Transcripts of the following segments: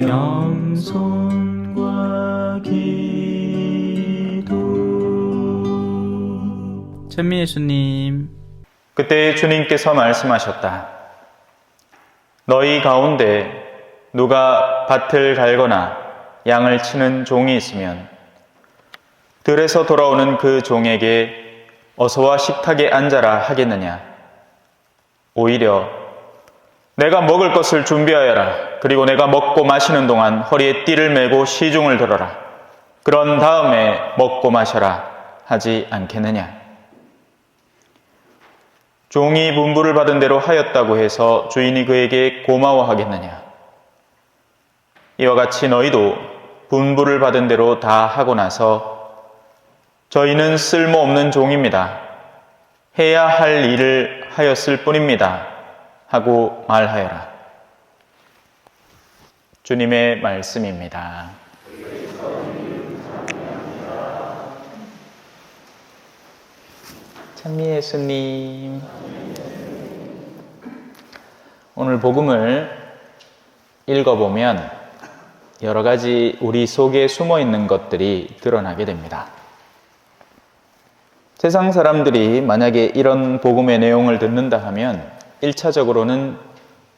겸손과 기도 천미 예수님 그때 주님께서 말씀하셨다. 너희 가운데 누가 밭을 갈거나 양을 치는 종이 있으면 들에서 돌아오는 그 종에게 어서와 식탁에 앉아라 하겠느냐? 오히려 내가 먹을 것을 준비하여라. 그리고 내가 먹고 마시는 동안 허리에 띠를 메고 시중을 들어라. 그런 다음에 먹고 마셔라 하지 않겠느냐? 종이 분부를 받은 대로 하였다고 해서 주인이 그에게 고마워하겠느냐? 이와 같이 너희도 분부를 받은 대로 다 하고 나서 저희는 쓸모없는 종입니다. 해야 할 일을 하였을 뿐입니다. 하고 말하여라. 주님의 말씀입니다. 찬미 예수님. 오늘 복음을 읽어보면 여러 가지 우리 속에 숨어 있는 것들이 드러나게 됩니다. 세상 사람들이 만약에 이런 복음의 내용을 듣는다 하면 1차적으로는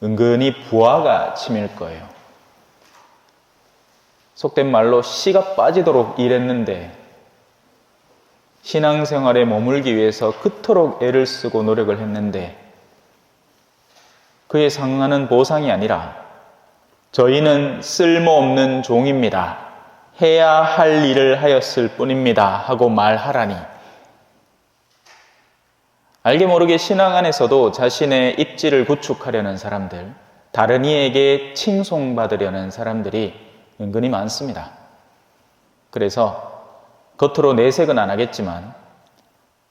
은근히 부하가 치밀 거예요. 속된 말로 씨가 빠지도록 일했는데 신앙생활에 머물기 위해서 그토록 애를 쓰고 노력을 했는데 그에 상하는 보상이 아니라 저희는 쓸모없는 종입니다. 해야 할 일을 하였을 뿐입니다. 하고 말하라니. 알게 모르게 신앙 안에서도 자신의 입지를 구축하려는 사람들, 다른 이에게 칭송받으려는 사람들이 은근히 많습니다. 그래서 겉으로 내색은 안 하겠지만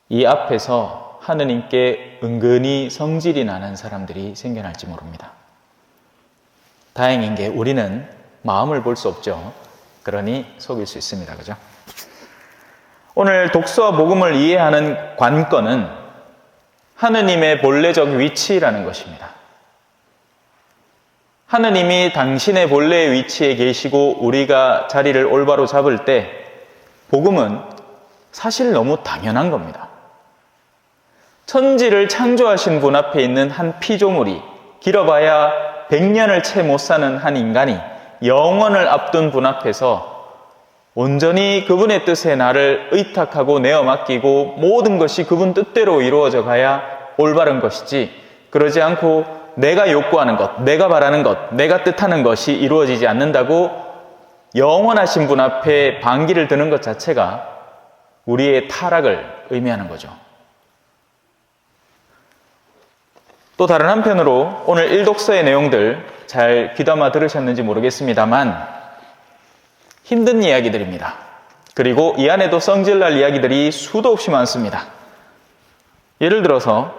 이 앞에서 하느님께 은근히 성질이 나는 사람들이 생겨날지 모릅니다. 다행인 게 우리는 마음을 볼 수 없죠. 그러니 속일 수 있습니다. 그죠? 오늘 독서와 복음을 이해하는 관건은 하느님의 본래적 위치라는 것입니다. 하느님이 당신의 본래의 위치에 계시고 우리가 자리를 올바로 잡을 때 복음은 사실 너무 당연한 겁니다. 천지를 창조하신 분 앞에 있는 한 피조물이 길어봐야 100년을 채 못 사는 한 인간이 영원을 앞둔 분 앞에서 온전히 그분의 뜻에 나를 의탁하고 내어 맡기고 모든 것이 그분 뜻대로 이루어져 가야 올바른 것이지 그러지 않고 내가 요구하는 것, 내가 바라는 것, 내가 뜻하는 것이 이루어지지 않는다고 영원하신 분 앞에 반기를 드는 것 자체가 우리의 타락을 의미하는 거죠. 또 다른 한편으로 오늘 일독서의 내용들 잘 귀담아 들으셨는지 모르겠습니다만 힘든 이야기들입니다. 그리고 이 안에도 성질날 이야기들이 수도 없이 많습니다. 예를 들어서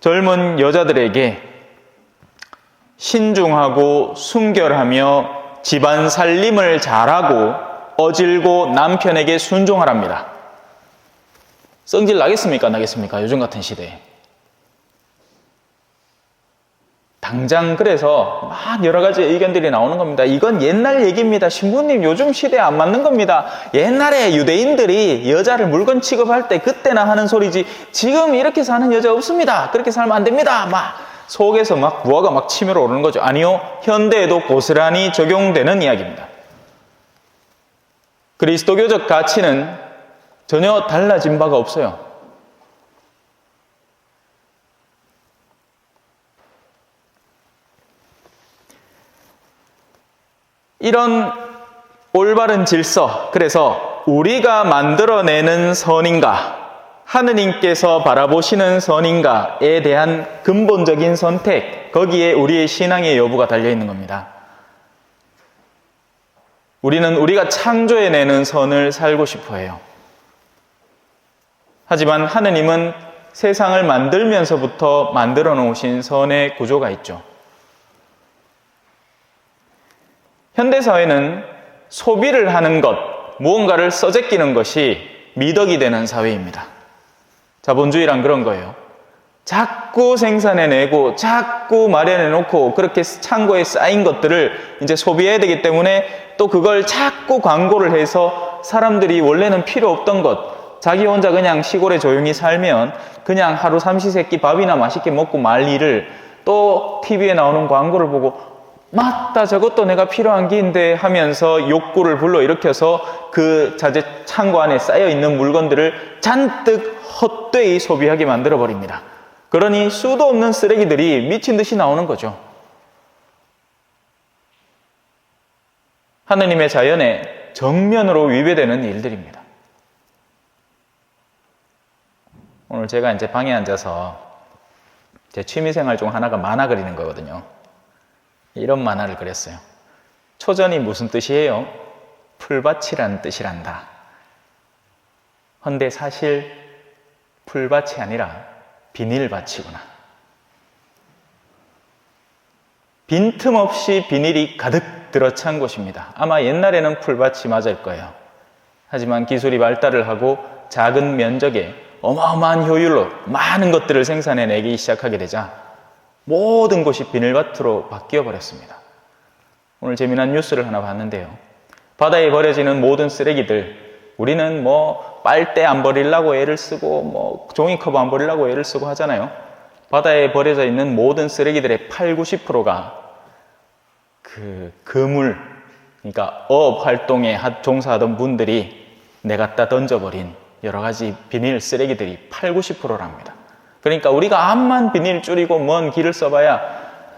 젊은 여자들에게 신중하고 순결하며 집안 살림을 잘하고 어질고 남편에게 순종하랍니다. 성질 나겠습니까? 나겠습니까? 요즘 같은 시대에. 당장 그래서 막 여러 가지 의견들이 나오는 겁니다. 이건 옛날 얘기입니다. 신부님 요즘 시대에 안 맞는 겁니다. 옛날에 유대인들이 여자를 물건 취급할 때 그때나 하는 소리지 지금 이렇게 사는 여자 없습니다. 그렇게 살면 안 됩니다. 막 속에서 막 부하가 막 치밀어 오르는 거죠. 아니요. 현대에도 고스란히 적용되는 이야기입니다. 그리스도교적 가치는 전혀 달라진 바가 없어요. 이런 올바른 질서, 그래서 우리가 만들어내는 선인가, 하느님께서 바라보시는 선인가에 대한 근본적인 선택, 거기에 우리의 신앙의 여부가 달려 있는 겁니다. 우리는 우리가 창조해내는 선을 살고 싶어 해요. 하지만 하느님은 세상을 만들면서부터 만들어 놓으신 선의 구조가 있죠. 현대사회는 소비를 하는 것, 무언가를 써제끼는 것이 미덕이 되는 사회입니다. 자본주의란 그런 거예요. 자꾸 생산해내고 자꾸 마련해놓고 그렇게 창고에 쌓인 것들을 이제 소비해야 되기 때문에 또 그걸 자꾸 광고를 해서 사람들이 원래는 필요 없던 것 자기 혼자 그냥 시골에 조용히 살면 그냥 하루 삼시세끼 밥이나 맛있게 먹고 말 일을 또 TV에 나오는 광고를 보고 맞다 저것도 내가 필요한 게인데 하면서 욕구를 불러일으켜서 그 자재 창고 안에 쌓여 있는 물건들을 잔뜩 헛되이 소비하게 만들어 버립니다. 그러니 수도 없는 쓰레기들이 미친 듯이 나오는 거죠. 하느님의 자연에 정면으로 위배되는 일들입니다. 오늘 제가 이제 방에 앉아서 제 취미생활 중 하나가 만화 그리는 거거든요. 이런 만화를 그렸어요. 초전이 무슨 뜻이에요? 풀밭이란 뜻이란다. 헌데 사실 풀밭이 아니라 비닐밭이구나. 빈틈없이 비닐이 가득 들어찬 곳입니다. 아마 옛날에는 풀밭이 맞을 거예요. 하지만 기술이 발달을 하고 작은 면적에 어마어마한 효율로 많은 것들을 생산해내기 시작하게 되자 모든 곳이 비닐밭으로 바뀌어 버렸습니다. 오늘 재미난 뉴스를 하나 봤는데요. 바다에 버려지는 모든 쓰레기들, 우리는 뭐 빨대 안 버리려고 애를 쓰고 뭐 종이컵 안 버리려고 애를 쓰고 하잖아요. 바다에 버려져 있는 모든 쓰레기들의 8, 90%가 그 그물, 그러니까 어업 활동에 종사하던 분들이 내갖다 던져버린 여러 가지 비닐 쓰레기들이 8, 90%랍니다. 그러니까 우리가 암만 비닐 줄이고 먼 길을 써봐야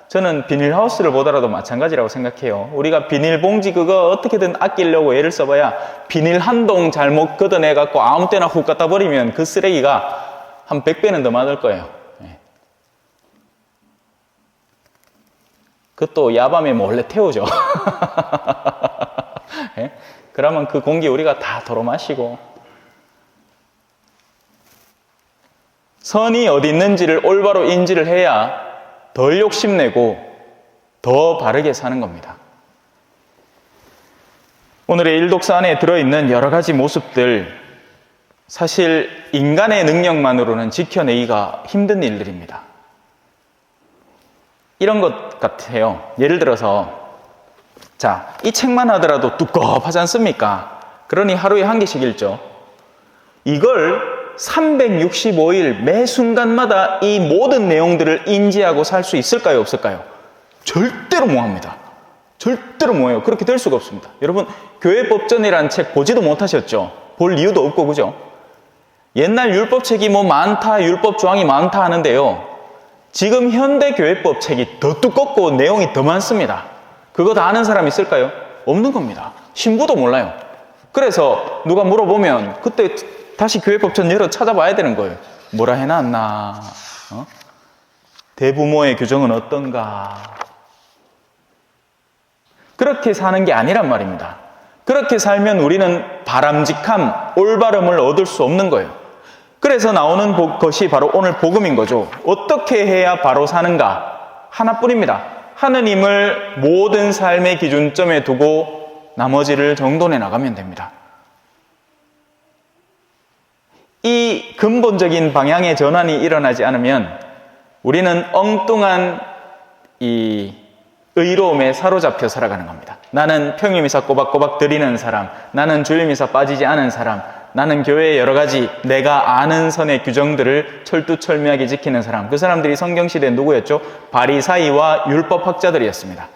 저는 비닐하우스를 보더라도 마찬가지라고 생각해요. 우리가 비닐봉지 그거 어떻게든 아끼려고 애를 써봐야 비닐 한 동 잘못 걷어내갖고 아무 때나 훅 갖다 버리면 그 쓰레기가 한 100배는 더 많을 거예요. 예. 그것도 야밤에 몰래 태우죠. 예? 그러면 그 공기 우리가 다 도로 마시고 선이 어디 있는지를 올바로 인지를 해야 덜 욕심내고 더 바르게 사는 겁니다. 오늘의 일독사 안에 들어있는 여러 가지 모습들, 사실 인간의 능력만으로는 지켜내기가 힘든 일들입니다. 이런 것 같아요. 예를 들어서, 자, 이 책만 하더라도 두껍하지 않습니까? 그러니 하루에 한 개씩 읽죠. 이걸 365일 매 순간마다 이 모든 내용들을 인지하고 살 수 있을까요? 없을까요? 절대로 못합니다. 절대로 못해요. 그렇게 될 수가 없습니다. 여러분, 교회법전이라는 책 보지도 못하셨죠? 볼 이유도 없고, 그죠? 옛날 율법책이 뭐 많다, 율법 조항이 많다 하는데요. 지금 현대 교회법 책이 더 두껍고 내용이 더 많습니다. 그거 다 아는 사람 있을까요? 없는 겁니다. 신부도 몰라요. 그래서 누가 물어보면 그때 다시 교회 법전 열어 찾아봐야 되는 거예요. 뭐라 해놨나? 어? 대부모의 규정은 어떤가? 그렇게 사는 게 아니란 말입니다. 그렇게 살면 우리는 바람직함, 올바름을 얻을 수 없는 거예요. 그래서 나오는 것이 바로 오늘 복음인 거죠. 어떻게 해야 바로 사는가? 하나뿐입니다. 하느님을 모든 삶의 기준점에 두고 나머지를 정돈해 나가면 됩니다. 이 근본적인 방향의 전환이 일어나지 않으면 우리는 엉뚱한 이 의로움에 사로잡혀 살아가는 겁니다. 나는 평일미사 꼬박꼬박 드리는 사람, 나는 주일미사 빠지지 않은 사람, 나는 교회의 여러 가지 내가 아는 선의 규정들을 철두철미하게 지키는 사람. 그 사람들이 성경시대 누구였죠? 바리사이와 율법학자들이었습니다.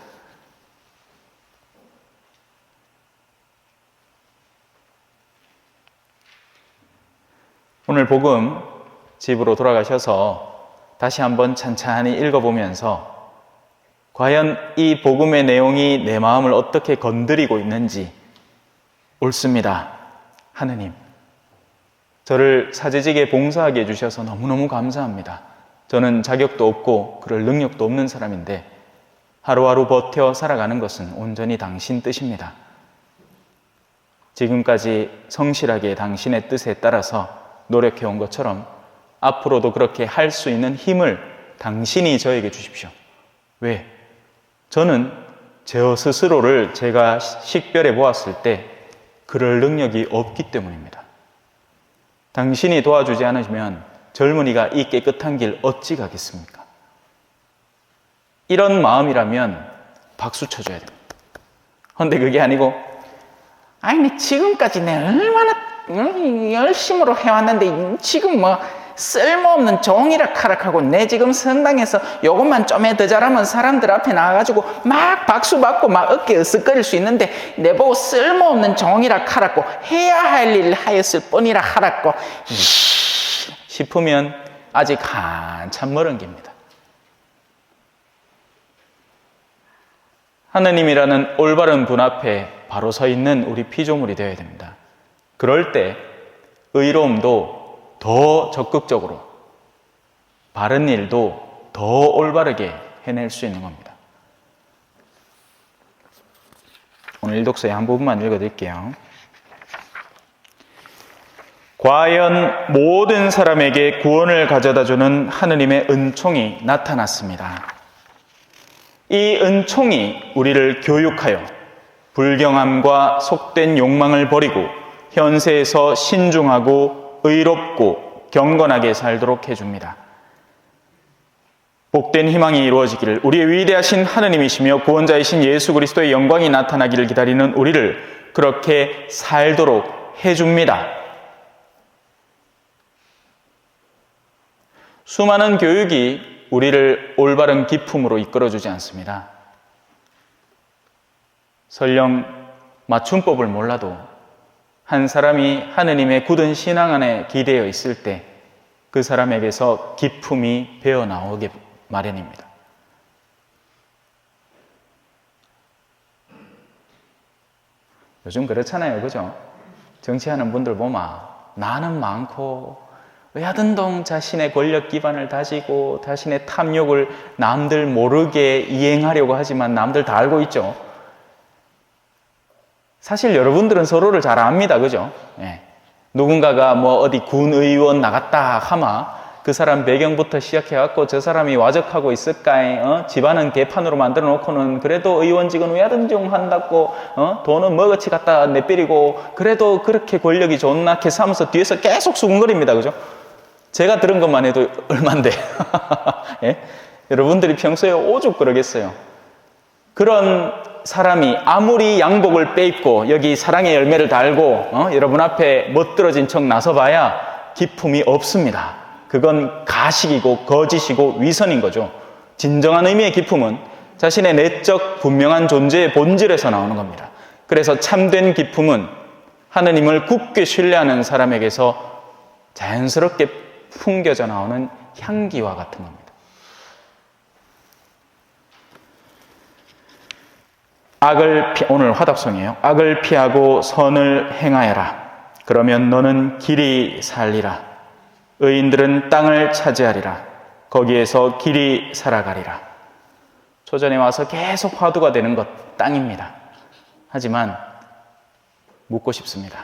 오늘 복음 집으로 돌아가셔서 다시 한번 찬찬히 읽어보면서 과연 이 복음의 내용이 내 마음을 어떻게 건드리고 있는지 옳습니다. 하느님. 저를 사제직에 봉사하게 해주셔서 너무너무 감사합니다. 저는 자격도 없고 그럴 능력도 없는 사람인데 하루하루 버텨 살아가는 것은 온전히 당신 뜻입니다. 지금까지 성실하게 당신의 뜻에 따라서 노력해 온 것처럼 앞으로도 그렇게 할 수 있는 힘을 당신이 저에게 주십시오. 왜? 저는 저 스스로를 제가 식별해 보았을 때 그럴 능력이 없기 때문입니다. 당신이 도와주지 않으시면 젊은이가 이 깨끗한 길 어찌 가겠습니까? 이런 마음이라면 박수 쳐줘야 됩니다. 근데 그게 아니고, 아니, 내 지금까지 내 얼마나 응, 열심으로 해왔는데, 지금 뭐, 쓸모없는 종이라 카락하고, 내 지금 성당에서 요것만 좀해 더 잘하면 사람들 앞에 나와가지고 막 박수 받고 막 어깨 으쓱거릴 수 있는데, 내보고 쓸모없는 종이라 카락고, 해야 할 일을 하였을 뿐이라 이씨, 싶으면 아직 한참 멀은 겁니다. 하느님이라는 올바른 분 앞에 바로 서 있는 우리 피조물이 되어야 됩니다. 그럴 때 의로움도 더 적극적으로 바른 일도 더 올바르게 해낼 수 있는 겁니다. 오늘 일독서의 한 부분만 읽어드릴게요. 과연 모든 사람에게 구원을 가져다 주는 하느님의 은총이 나타났습니다. 이 은총이 우리를 교육하여 불경함과 속된 욕망을 버리고 현세에서 신중하고 의롭고 경건하게 살도록 해줍니다. 복된 희망이 이루어지기를 우리의 위대하신 하느님이시며 구원자이신 예수 그리스도의 영광이 나타나기를 기다리는 우리를 그렇게 살도록 해줍니다. 수많은 교육이 우리를 올바른 기품으로 이끌어주지 않습니다. 설령 맞춤법을 몰라도 한 사람이 하느님의 굳은 신앙 안에 기대어 있을 때 그 사람에게서 기품이 배어 나오게 마련입니다. 요즘 그렇잖아요. 그죠? 정치하는 분들 보면 나는 많고 외하든동 자신의 권력 기반을 다지고 자신의 탐욕을 남들 모르게 이행하려고 하지만 남들 다 알고 있죠. 사실 여러분들은 서로를 잘 압니다. 그죠? 예. 누군가가 뭐 어디 군 의원 나갔다 하마 그 사람 배경부터 시작해갖고 저 사람이 와적하고 있을까에 어? 집안은 개판으로 만들어 놓고는 그래도 의원직은 외야든종 한다고 어? 돈은 먹어치 갖다 내버리고 그래도 그렇게 권력이 좋나 캐사하면서 뒤에서 계속 수군거립니다. 그죠? 제가 들은 것만 해도 얼만데 예? 여러분들이 평소에 오죽 그러겠어요. 그런 사람이 아무리 양복을 빼입고 여기 사랑의 열매를 달고 어? 여러분 앞에 멋들어진 척 나서봐야 기품이 없습니다. 그건 가식이고 거짓이고 위선인 거죠. 진정한 의미의 기품은 자신의 내적 분명한 존재의 본질에서 나오는 겁니다. 그래서 참된 기품은 하느님을 굳게 신뢰하는 사람에게서 자연스럽게 풍겨져 나오는 향기와 같은 겁니다. 악을 피, 오늘 화답성이에요. 악을 피하고 선을 행하여라. 그러면 너는 길이 살리라. 의인들은 땅을 차지하리라. 거기에서 길이 살아가리라. 초전에 와서 계속 화두가 되는 것 땅입니다. 하지만 묻고 싶습니다.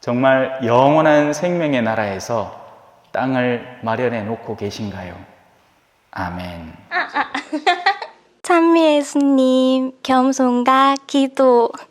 정말 영원한 생명의 나라에서 땅을 마련해 놓고 계신가요? 아멘. 찬미 예수님, 겸손과 기도.